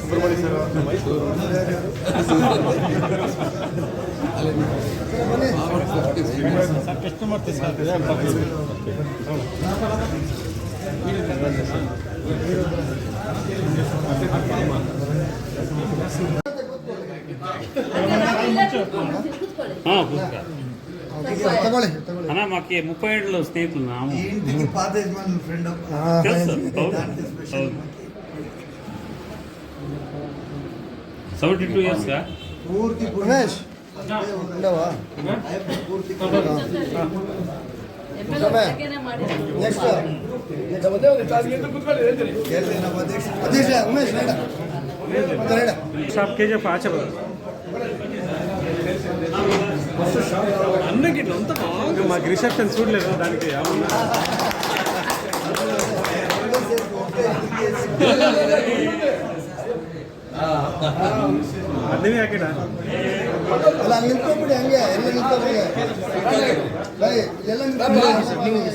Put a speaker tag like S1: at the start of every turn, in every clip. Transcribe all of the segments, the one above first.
S1: Subrahmanya sir
S2: sir customer
S1: అన్న మాకు ముప్పై ఏళ్ళు స్నేహితులు సెవెంటీ టూ ఇయర్స్
S3: పూర్తి
S2: ఉండవా? పూర్తి అధ్యక్ష ఉమేష్ రైడా రైడా
S4: షాప్ కేజీఎఫ్ ఆచే అన్నకి అంత బాగా మాకు రిసెప్షన్ చూడలేదు దానికి అవునా ಅದೇ ಹಾಕಿಡ
S2: ಅಲ್ಲ ಹಂಗೆ ನಿಂತ್ಕೊಬಿಡಿ ಹಂಗೆ ಎಲ್ಲ ನಿಂತ್ಕೊಬಿಡಿ ಬೈ ಎಲ್ಲ ನಿಂತ್ಕೊಬಿಡಿ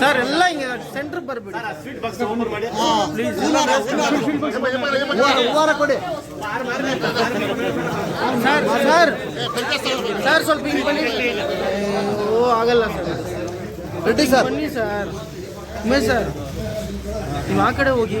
S2: ಸರ್. ಎಲ್ಲ ಹಿಂಗೆ ಸೆಂಟ್ರ್ ಬರ್ಬಿಡಿ. ಪ್ಲೀಸ್ ವಾರ ಕೊಡಿ. Sir sir sir. ಸ್ವಲ್ಪ ಹಿಂಗೆ ಬನ್ನಿ. ಓ ಆಗಲ್ಲ ಸರ್. ರೆಡ್ಡಿ ಸರ್. ಬನ್ನಿ ಸರ್. ಉಮೇಶ್ ಸರ್. ನೀವು ಆ ಕಡೆ ಹೋಗಿ.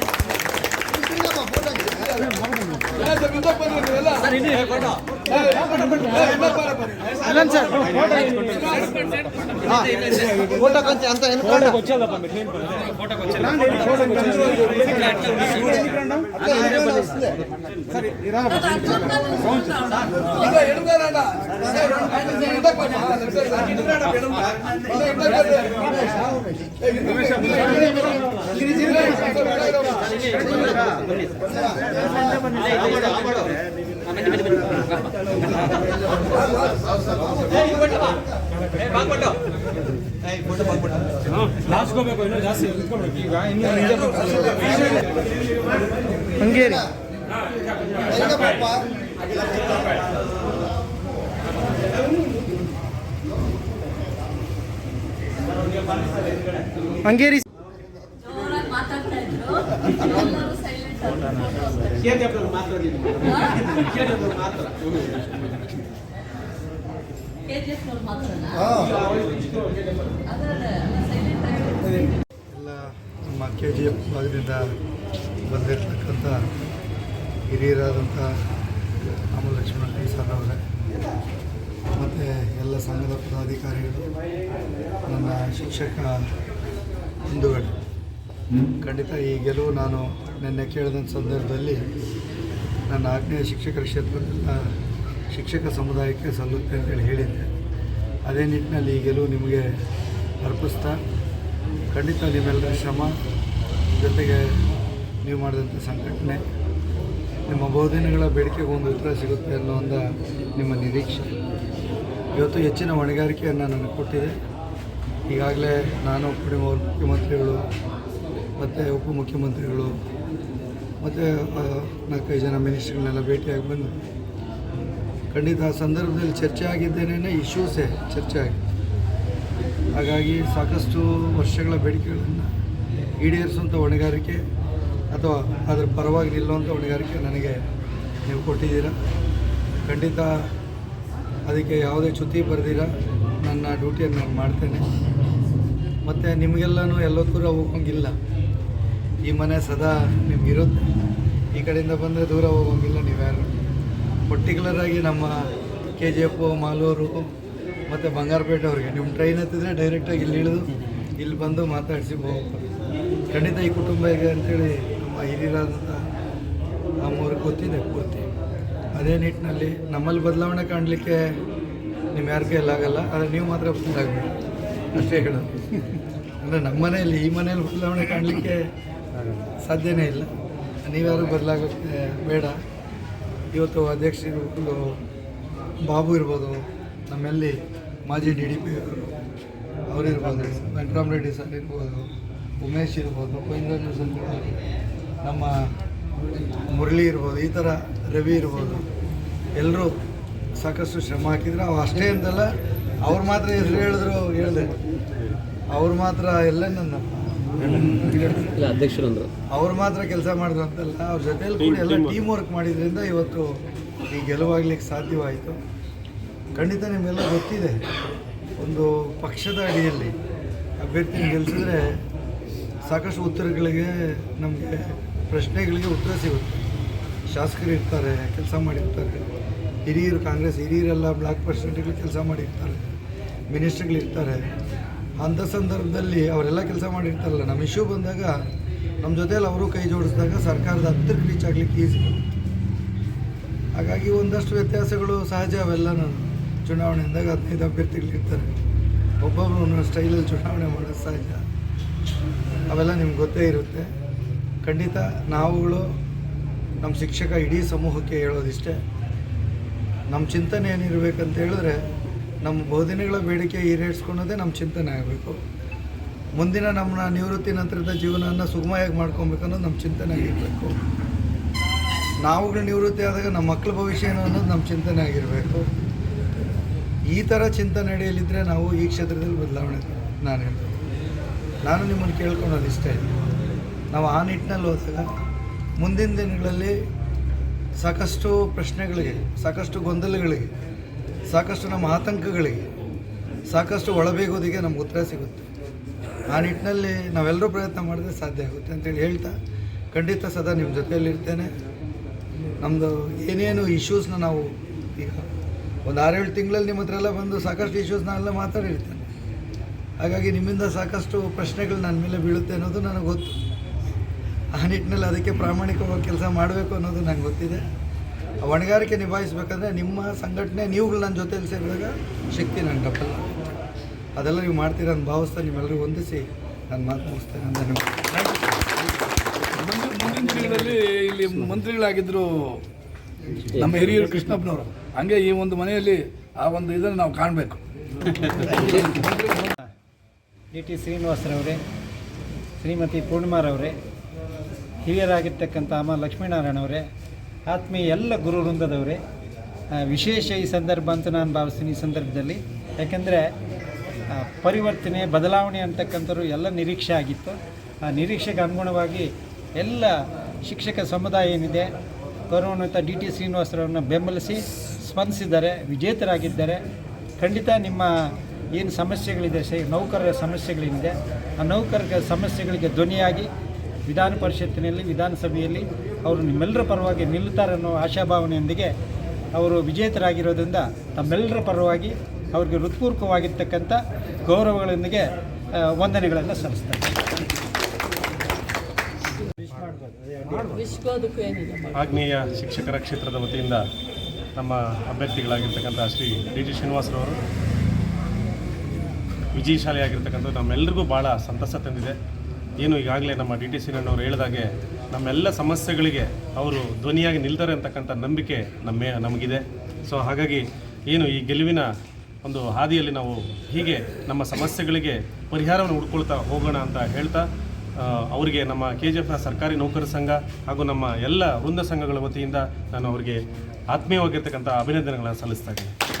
S2: ಸರ್ ಫೋಟೋ ಕೊಂಚ ಅಂತ ಹಂಗೇರಿ ಹಂಗೇರಿ
S3: ಎಲ್ಲ ನಮ್ಮ ಕೆ ಜಿ ಎಫ್ ಭಾಗದಿಂದ ಬಂದಿರತಕ್ಕಂಥ ಹಿರಿಯರಾದಂಥ ರಾಮಲಕ್ಷ್ಮಣ ಸರ್ ಅವರೇ ಮತ್ತು ಎಲ್ಲ ಸಂಘದ ಪದಾಧಿಕಾರಿಗಳು ನನ್ನ ಶಿಕ್ಷಕ ಹಿಂದೂಗಳು. ಖಂಡಿತ ಈ ಗೆಲುವು ನಾನು ನಿನ್ನೆ ಕೇಳಿದಂಥ ಸಂದರ್ಭದಲ್ಲಿ ನನ್ನ ಆಗ್ನೇಯ ಶಿಕ್ಷಕರ ಕ್ಷೇತ್ರ ಶಿಕ್ಷಕ ಸಮುದಾಯಕ್ಕೆ ಸಲ್ಲುತ್ತೆ ಅಂತೇಳಿ ಹೇಳಿದ್ದೆ. ಅದೇ ನಿಟ್ಟಿನಲ್ಲಿ ಈಗಲೂ ನಿಮಗೆ ಅರ್ಪಿಸ್ತಾ, ಖಂಡಿತ ನಿಮ್ಮೆಲ್ಲರ ಶ್ರಮ, ಜೊತೆಗೆ ನೀವು ಮಾಡಿದಂಥ ಸಂಘಟನೆ, ನಿಮ್ಮ ಬಹುದಿನಗಳ ಬೇಡಿಕೆಗೆ ಒಂದು ಉತ್ತರ ಸಿಗುತ್ತೆ ಅನ್ನೋ ಒಂದು ನಿಮ್ಮ ನಿರೀಕ್ಷೆ. ಇವತ್ತು ಹೆಚ್ಚಿನ ಹೊಣೆಗಾರಿಕೆಯನ್ನು ನನಗೆ ಕೊಟ್ಟಿದೆ. ಈಗಾಗಲೇ ನಾನು ಕುಟುಂಬ ಮುಖ್ಯಮಂತ್ರಿಗಳು, ಮತ್ತು ಉಪಮುಖ್ಯಮಂತ್ರಿಗಳು ಮತ್ತು ನಾಲ್ಕೈದು ಜನ ಮಿನಿಸ್ಟ್ರಿಗಳನ್ನೆಲ್ಲ ಭೇಟಿಯಾಗಿ ಬಂದು, ಖಂಡಿತ ಆ ಸಂದರ್ಭದಲ್ಲಿ ಚರ್ಚೆ ಆಗಿದ್ದೇನೆ ಇಶ್ಯೂಸೇ ಚರ್ಚೆ ಆಗಿ ಹಾಗಾಗಿ ಸಾಕಷ್ಟು ವರ್ಷಗಳ ಬೇಡಿಕೆಗಳನ್ನು ಈಡೇರಿಸುವಂಥ ಹೊಣೆಗಾರಿಕೆ ಅಥವಾ ಅದರ ಪರವಾಗಿ ನಿಲ್ಲುವಂಥ ಹೊಣೆಗಾರಿಕೆ ನನಗೆ ನೀವು ಕೊಟ್ಟಿದ್ದೀರ. ಖಂಡಿತ ಅದಕ್ಕೆ ಯಾವುದೇ ಚ್ಯುತಿ ಬರೆದಿರ ನನ್ನ ಡ್ಯೂಟಿಯನ್ನು ನಾನು ಮಾಡ್ತೇನೆ. ಮತ್ತು ನಿಮಗೆಲ್ಲನೂ ಎಲ್ಲದಕ್ಕೂ ಹೋಗೋಂಗಿಲ್ಲ. ಈ ಮನೆ ಸದಾ ನಿಮಗಿರುತ್ತೆ. ಈ ಕಡೆಯಿಂದ ಬಂದರೆ ದೂರ ಹೋಗೋಂಗಿಲ್ಲ ನೀವ್ಯಾರು. ಪರ್ಟಿಕ್ಯುಲರಾಗಿ ನಮ್ಮ ಕೆ ಜಿ ಎಫ್ ಮಾಲೂರು ಮತ್ತು ಬಂಗಾರಪೇಟೆ ಅವ್ರಿಗೆ ನಿಮ್ಮ ಟ್ರೈನ್ ಹತ್ತಿದ್ರೆ ಡೈರೆಕ್ಟಾಗಿ ಇಲ್ಲಿ ಇಳಿದು ಇಲ್ಲಿ ಬಂದು ಮಾತಾಡಿಸಿ ಹೋಗ್ತಾರೆ ಖಂಡಿತ ಈ ಕುಟುಂಬ ಇದೆ ಅಂತೇಳಿ ನಮ್ಮ ಹಿರಿಯರಾದಂಥ ನಮ್ಮವ್ರಿಗೆ ಗೊತ್ತಿದೆ ಪೂರ್ತಿ. ಅದೇ ನಿಟ್ಟಿನಲ್ಲಿ ನಮ್ಮಲ್ಲಿ ಬದಲಾವಣೆ ಕಾಣಲಿಕ್ಕೆ ನಿಮ್ಮ ಯಾರ ಕೈಯಲ್ಲಾಗಲ್ಲ ಆದರೆ ನೀವು ಮಾತ್ರ ಫುಲ್ ಅಷ್ಟೇ ಹೇಳೋದು. ಅಂದರೆ ನಮ್ಮ ಮನೆಯಲ್ಲಿ ಈ ಮನೆಯಲ್ಲಿ ಬದಲಾವಣೆ ಕಾಣಲಿಕ್ಕೆ ಸಾಧ್ಯನೇ ಇಲ್ಲ. ನೀವ್ಯಾರು ಬದಲಾಗೋಕ್ಕೆ ಬೇಡ. ಇವತ್ತು ಅಧ್ಯಕ್ಷರು ಬಾಬು ಇರ್ಬೋದು, ನಮ್ಮಲ್ಲಿ ಮಾಜಿ ಡಿ ಡಿ ಪಿ ಅವರು ಅವರಿರ್ಬೋದು ವೆಂಕಟರಾಮರೆಡ್ಡಿ ಸರ್ ಇರ್ಬೋದು, ಉಮೇಶ್ ಇರ್ಬೋದು ಕೊಯ್ಂದ್ರ ಸರ್ ನಮ್ಮ ಮುರಳಿ ಇರ್ಬೋದು, ಈ ಥರ ರವಿ ಇರ್ಬೋದು, ಎಲ್ಲರೂ ಸಾಕಷ್ಟು ಶ್ರಮ ಹಾಕಿದ್ರು. ಅವು ಅಷ್ಟೇ ಅಂತಲ್ಲ, ಅವ್ರು ಮಾತ್ರ ಹೆಸರು ಹೇಳಿದ್ರು ಹೇಳಿದೆ. ಅವ್ರು ಮಾತ್ರ ಎಲ್ಲ ನನ್ನ
S5: ಇಲ್ಲ ಅಧ್ಯಕ್ಷರಂದ್ರು
S3: ಅವ್ರು ಮಾತ್ರ ಕೆಲಸ ಮಾಡಿದ್ರು ಅಂತಲ್ಲ ಅವ್ರ ಜೊತೆಲಿ ಕೂಡ ಎಲ್ಲ ಟೀಮ್ ವರ್ಕ್ ಮಾಡಿದ್ರಿಂದ ಇವತ್ತು ಈ ಗೆಲುವಾಗ್ಲಿಕ್ಕೆ ಸಾಧ್ಯವಾಯಿತು. ಖಂಡಿತ ನಿಮಗೆಲ್ಲ ಗೊತ್ತಿದೆ ಒಂದು ಪಕ್ಷದ ಅಡಿಯಲ್ಲಿ ಅಭ್ಯರ್ಥಿ ಗೆಲ್ಸಿದ್ರೆ ಸಾಕಷ್ಟು ಉತ್ತರಗಳಿಗೆ ನಮಗೆ ಪ್ರಶ್ನೆಗಳಿಗೆ ಉತ್ತರ ಸಿಗುತ್ತೆ. ಶಾಸಕರು ಇರ್ತಾರೆ ಕೆಲಸ ಮಾಡಿರ್ತಾರೆ. ಹಿರಿಯರು ಕಾಂಗ್ರೆಸ್ ಹಿರಿಯರೆಲ್ಲ ಬ್ಲಾಕ್ ಪ್ರೆಸಿಡೆಂಟ್ಗಳು ಕೆಲಸ ಮಾಡಿರ್ತಾರೆ. ಮಿನಿಸ್ಟ್ರುಗಳಿರ್ತಾರೆ ಅಂಥ ಸಂದರ್ಭದಲ್ಲಿ ಅವರೆಲ್ಲ ಕೆಲಸ ಮಾಡಿರ್ತಾರಲ್ಲ, ನಮ್ಮ ಇಶ್ಯೂ ಬಂದಾಗ ನಮ್ಮ ಜೊತೆಯಲ್ಲಿ ಅವರು ಕೈ ಜೋಡಿಸಿದಾಗ ಸರ್ಕಾರದ ಹತ್ತಿರಕ್ಕೆ ರೀಚ್ ಆಗಲಿಕ್ಕೆ ಈಸಿ ಹಾಗಾಗಿ ಒಂದಷ್ಟು ವ್ಯತ್ಯಾಸಗಳು ಸಹಜ ಅವೆಲ್ಲನೂ ಚುನಾವಣೆಯಿಂದಾಗ ಹದಿನೈದು ಅಭ್ಯರ್ಥಿಗಳಿರ್ತಾರೆ ಒಬ್ಬೊಬ್ಬರು ಒಂದೊಂದು ಸ್ಟೈಲಲ್ಲಿ ಚುನಾವಣೆ ಮಾಡೋದು ಸಹಜ. ಅವೆಲ್ಲ ನಿಮ್ಗೆ ಗೊತ್ತೇ ಇರುತ್ತೆ. ಖಂಡಿತ ನಾವುಗಳು ನಮ್ಮ ಶಿಕ್ಷಕ ಇಡೀ ಸಮೂಹಕ್ಕೆ ಹೇಳೋದಿಷ್ಟೇ. ನಮ್ಮ ಚಿಂತನೆ ಏನಿರಬೇಕಂತ ಹೇಳಿದ್ರೆ ನಮ್ಮ ಬೋಧನೆಗಳ ಬೇಡಿಕೆ ಈಡೇರಿಸ್ಕೊಳ್ಳೋದೇ ನಮ್ಮ ಚಿಂತನೆ ಆಗಬೇಕು. ಮುಂದಿನ ನಮ್ಮ ನಿವೃತ್ತಿ ನಂತರದ ಜೀವನವನ್ನು ಸುಗಮವಾಗಿ ಮಾಡ್ಕೊಬೇಕು ಅನ್ನೋದು ನಮ್ಮ ಚಿಂತನೆ ಆಗಿರಬೇಕು. ನಾವುಗಳು ನಿವೃತ್ತಿ ಆದಾಗ ನಮ್ಮ ಮಕ್ಕಳ ಭವಿಷ್ಯ ಏನು ಅನ್ನೋದು ನಮ್ಮ ಚಿಂತನೆ ಆಗಿರಬೇಕು. ಈ ಥರ ಚಿಂತನೆ ನಡೆಯಲಿದ್ದರೆ ನಾವು ಈ ಕ್ಷೇತ್ರದಲ್ಲಿ ಬದಲಾವಣೆ ನಾನು ಹೇಳ್ತೀನಿ. ನಾನು ನಿಮ್ಮನ್ನು ಕೇಳ್ಕೊಳೋದು ಇಷ್ಟೇ ನಾವು ಆ ನಿಟ್ಟಿನಲ್ಲಿ ಹೋದಾಗ ಮುಂದಿನ ದಿನಗಳಲ್ಲಿ ಸಾಕಷ್ಟು ಪ್ರಶ್ನೆಗಳಿಗೆ, ಸಾಕಷ್ಟು ಗೊಂದಲಗಳಿಗೆ ಸಾಕಷ್ಟು ನಮ್ಮ ಆತಂಕಗಳಿಗೆ, ಸಾಕಷ್ಟು ಒಳಬೇಗೋದಿಗೆ ನಮ್ಗೆ ಉತ್ತರ ಸಿಗುತ್ತೆ. ಆ ನಿಟ್ಟಿನಲ್ಲಿ ನಾವೆಲ್ಲರೂ ಪ್ರಯತ್ನ ಮಾಡಿದ್ರೆ ಸಾಧ್ಯ ಆಗುತ್ತೆ ಅಂತೇಳಿ ಹೇಳ್ತಾ, ಖಂಡಿತ ಸದಾ ನಿಮ್ಮ ಜೊತೆಯಲ್ಲಿರ್ತೇನೆ. ನಮ್ಮದು ಏನೇನು ಇಶ್ಯೂಸ್ನ ನಾವು ಈಗ ಒಂದು ಆರೇಳು ತಿಂಗಳಲ್ಲಿ ನಿಮ್ಮ ಹತ್ರ ಎಲ್ಲ ಬಂದು ಸಾಕಷ್ಟು ಇಶ್ಯೂಸ್ನ ಎಲ್ಲ ಮಾತಾಡಿರ್ತೇನೆ. ಹಾಗಾಗಿ ನಿಮ್ಮಿಂದ ಸಾಕಷ್ಟು ಪ್ರಶ್ನೆಗಳು ನನ್ನ ಮೇಲೆ ಬೀಳುತ್ತೆ ಅನ್ನೋದು ನನಗೆ ಗೊತ್ತು. ಆ ನಿಟ್ಟಿನಲ್ಲಿ ಅದಕ್ಕೆ ಪ್ರಾಮಾಣಿಕವಾಗಿ ಕೆಲಸ ಮಾಡಬೇಕು ಅನ್ನೋದು ನಂಗೆ ಗೊತ್ತಿದೆ. ಹೊಣೆಗಾರಿಕೆ ನಿಭಾಯಿಸ್ಬೇಕಂದ್ರೆ ನಿಮ್ಮ ಸಂಘಟನೆ ನೀವುಗಳು ನನ್ನ ಜೊತೆಯಲ್ಲಿ ಸೇರಿದಾಗ ಶಕ್ತಿ ನನ್ನ ತಪ್ಪಲ್ಲ ಅದೆಲ್ಲ ನೀವು ಮಾಡ್ತೀರ ಅಂತ ಭಾವಿಸ್ತಾ ನಿಮ್ಮೆಲ್ಲರೂ ಹೊಂದಿಸಿ ನಾನು ಮಾತು ಮುಗಿಸ್ತೇನೆ. ಅಂತ
S6: ಮುಂದಿನ ಮುಂದಿನ ದಿನಗಳಲ್ಲಿ ಇಲ್ಲಿ ಮಂತ್ರಿಗಳಾಗಿದ್ದರು ನಮ್ಮ ಹಿರಿಯರು ಕೃಷ್ಣಪ್ಪನವರು. ಹಂಗೆ ಈ ಒಂದು ಮನೆಯಲ್ಲಿ ಆ ಒಂದು ಇದನ್ನು ನಾವು ಕಾಣಬೇಕು.
S7: ಡಿ ಟಿ ಶ್ರೀನಿವಾಸರವರೇ ಶ್ರೀಮತಿ ಪೂರ್ಣಿಮಾರವರೇ ಹಿರಿಯರಾಗಿರ್ತಕ್ಕಂಥ ಅಮ್ಮ ಲಕ್ಷ್ಮೀನಾರಾಯಣವರೇ ಆತ್ಮೀಯ ಎಲ್ಲ ಗುರು ವೃಂದದವರೇ ವಿಶೇಷ ಈ ಸಂದರ್ಭ ಅಂತ ನಾನು ಭಾವಿಸ್ತೀನಿ ಈ ಸಂದರ್ಭದಲ್ಲಿ. ಯಾಕೆಂದರೆ ಪರಿವರ್ತನೆ, ಬದಲಾವಣೆ ಅಂತಕ್ಕಂಥವ್ರು ಎಲ್ಲ ನಿರೀಕ್ಷೆ ಆಗಿತ್ತು. ಆ ನಿರೀಕ್ಷೆಗೆ ಅನುಗುಣವಾಗಿ ಎಲ್ಲ ಶಿಕ್ಷಕ ಸಮುದಾಯ ಏನಿದೆ, ಗೌರವಾನ್ವಿತ ಡಿ ಟಿ ಶ್ರೀನಿವಾಸರವ್ರನ್ನ ಬೆಂಬಲಿಸಿ ಸ್ಪಂದಿಸಿದ್ದಾರೆ, ವಿಜೇತರಾಗಿದ್ದಾರೆ. ಖಂಡಿತ ನಿಮ್ಮ ಏನು ಸಮಸ್ಯೆಗಳಿದೆ, ಸೇ, ನೌಕರರ ಸಮಸ್ಯೆಗಳೇನಿದೆ, ಆ ನೌಕರರ ಸಮಸ್ಯೆಗಳಿಗೆ ಧ್ವನಿಯಾಗಿ ವಿಧಾನ ಪರಿಷತ್ತಿನಲ್ಲಿ ವಿಧಾನಸಭೆಯಲ್ಲಿ ಅವರು ನಿಮ್ಮೆಲ್ಲರ ಪರವಾಗಿ ನಿಲ್ಲುತ್ತಾರೆ ಅನ್ನೋ ಆಶಾಭಾವನೆಯೊಂದಿಗೆ ಅವರು ವಿಜೇತರಾಗಿರೋದ್ರಿಂದ ತಮ್ಮೆಲ್ಲರ ಪರವಾಗಿ ಅವರಿಗೆ ಹೃತ್ಪೂರ್ವಕವಾಗಿರ್ತಕ್ಕಂಥ ಗೌರವಗಳೊಂದಿಗೆ ವಂದನೆಗಳನ್ನು ಸಲ್ಲಿಸ್ತಾರೆ.
S8: ಆಗ್ನೇಯ ಶಿಕ್ಷಕರ ಕ್ಷೇತ್ರದ ವತಿಯಿಂದ ನಮ್ಮ ಅಭ್ಯರ್ಥಿಗಳಾಗಿರ್ತಕ್ಕಂಥ ಶ್ರೀ ಡಿ ಜಿ ಶ್ರೀನಿವಾಸರವರು ವಿಜಯಶಾಲಿಯಾಗಿರ್ತಕ್ಕಂಥ ನಮ್ಮೆಲ್ಲರಿಗೂ ಭಾಳ ಸಂತಸ ತಂದಿದೆ. ಏನು ಈಗಾಗಲೇ ನಮ್ಮ ಡಿ ಟಿ ಸಿನಣ್ಣವರು ಹೇಳಿದಾಗೆ, ನಮ್ಮೆಲ್ಲ ಸಮಸ್ಯೆಗಳಿಗೆ ಅವರು ಧ್ವನಿಯಾಗಿ ನಿಲ್ತಾರೆ ಅಂತಕ್ಕಂಥ ನಂಬಿಕೆ ನಮ್ಮ, ನಮಗಿದೆ. ಸೊ ಹಾಗಾಗಿ ಏನು ಈ ಗೆಲುವಿನ ಒಂದು ಹಾದಿಯಲ್ಲಿ ನಾವು ಹೀಗೆ ನಮ್ಮ ಸಮಸ್ಯೆಗಳಿಗೆ ಪರಿಹಾರವನ್ನು ಹುಡ್ಕೊಳ್ತಾ ಹೋಗೋಣ ಅಂತ ಹೇಳ್ತಾ ಅವರಿಗೆ ನಮ್ಮ ಕೆ ಜಿ ಎಫ್ನ ಸರ್ಕಾರಿ ನೌಕರ ಸಂಘ ಹಾಗೂ ನಮ್ಮ ಎಲ್ಲ ವೃಂದ ಸಂಘಗಳ ವತಿಯಿಂದ ನಾನು ಅವರಿಗೆ ಆತ್ಮೀಯವಾಗಿರ್ತಕ್ಕಂಥ ಅಭಿನಂದನೆಗಳನ್ನು ಸಲ್ಲಿಸ್ತಾ ಇದ್ದೀನಿ.